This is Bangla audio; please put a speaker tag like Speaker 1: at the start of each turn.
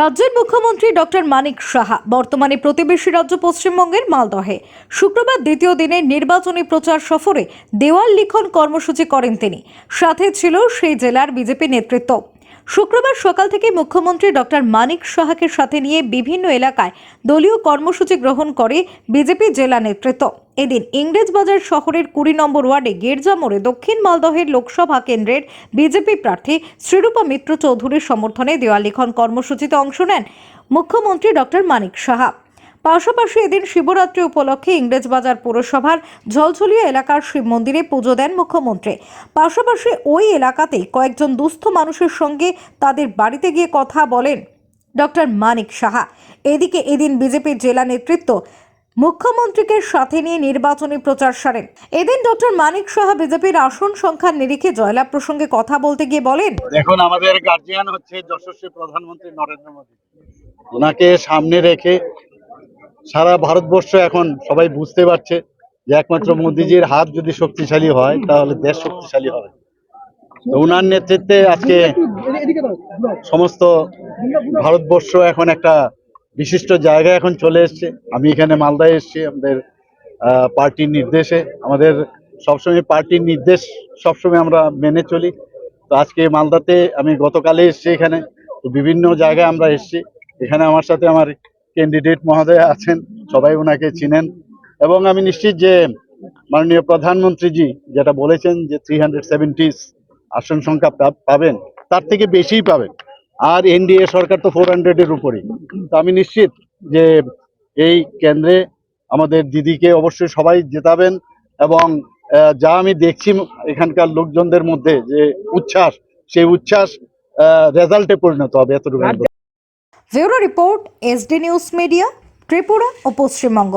Speaker 1: রাজ্যের মুখ্যমন্ত্রী ডক্টর মানিক সাহা বর্তমানে প্রতিবেশী রাজ্য পশ্চিমবঙ্গের মালদহে। শুক্রবার দ্বিতীয় দিনে নির্বাচনী প্রচার সফরে দেওয়াল লিখন কর্মসূচি করেন তিনি। সাথে ছিল সেই জেলার বিজেপি নেতৃত্ব। শুক্রবার সকাল থেকে মুখ্যমন্ত্রী ডক্টর মানিক সাহাকে সাথে নিয়ে বিভিন্ন এলাকায় দলীয় কর্মসূচি গ্রহণ করে বিজেপি জেলা নেতৃত্ব। এদিন ইংরেজবাজার শহরের কুড়ি নম্বর ওয়ার্ডে গির্জা মোড়ে দক্ষিণ মালদহের লোকসভা কেন্দ্রের বিজেপি প্রার্থী শ্রীরূপা মিত্র চৌধুরীর সমর্থনে দেওয়ালিখন কর্মসূচিতে অংশ নেন মুখ্যমন্ত্রী ডক্টর মানিক সাহা। পাশাপাশি এদিন শিবরাত্রি উপলক্ষে ইংরেজবাজার পুরসভার ঝলঝলিয়া এলাকার শিব মন্দিরে পুজো দেন মুখ্যমন্ত্রী। পাশাপাশি ওই এলাকাতে কয়েকজন দুস্থ মানুষের সঙ্গে তাদের বাড়িতে গিয়ে কথা বলেন ডক্টর মানিক সাহা। এদিকে এদিন বিজেপির জেলা নেতৃত্ব মুখ্যমন্ত্রীকে সাথে নিয়ে নির্বাচনী প্রচার সারেন। এদিন ডক্টর মানিক সাহা বিজেপির আসন সংখ্যার নিরিখে জয়লাভ প্রসঙ্গে কথা বলতে গিয়ে বলেন,
Speaker 2: দেখুন, আমাদের গার্জিয়ান হচ্ছে যশস্বী প্রধানমন্ত্রী নরেন্দ্র মোদী। ওনাকে সামনে রেখে সারা ভারতবর্ষ এখন সবাই বুঝতে পারছে যে একমাত্র মোদিজির হাত যদি শক্তিশালী হয়, তাহলে দেশ শক্তিশালী হবে। তো ওনার নেতৃত্বে আজকে সমস্ত ভারতবর্ষ এখন একটা বিশিষ্ট জায়গায় এখন চলে এসছে। আমি এখানে মালদায় এসেছি, আমাদের পার্টির নির্দেশে। আমাদের সবসময় পার্টির নির্দেশ সবসময় আমরা মেনে চলি। তো আজকে মালদাতে আমি গতকালে এসেছি এখানে। তো বিভিন্ন জায়গায় আমরা এসেছি। এখানে আমার সাথে আমার ক্যান্ডিডেট মহোদয় আছেন, সবাই ওনাকে চিনেন। এবং আমি নিশ্চিত যে মাননীয় প্রধানমন্ত্রীজি যেটা বলেছেন যে থ্রি হান্ড্রেড সেভেন্টিস আসন সংখ্যা পাবেন, তার থেকে বেশিই পাবেন। আর এনডিএ সরকার তো ফোর হান্ড্রেডের উপরই। তো আমি নিশ্চিত যে এই কেন্দ্রে আমাদের দিদিকে অবশ্যই সবাই জেতাবেন এবং যা আমি দেখছি এখানকার লোকজনদের মধ্যে যে উচ্ছ্বাস, সেই উচ্ছ্বাস রেজাল্টে পরিণত হবে এতটুকু
Speaker 1: bureau report SD news media Tripura ও পশ্চিমবঙ্গ।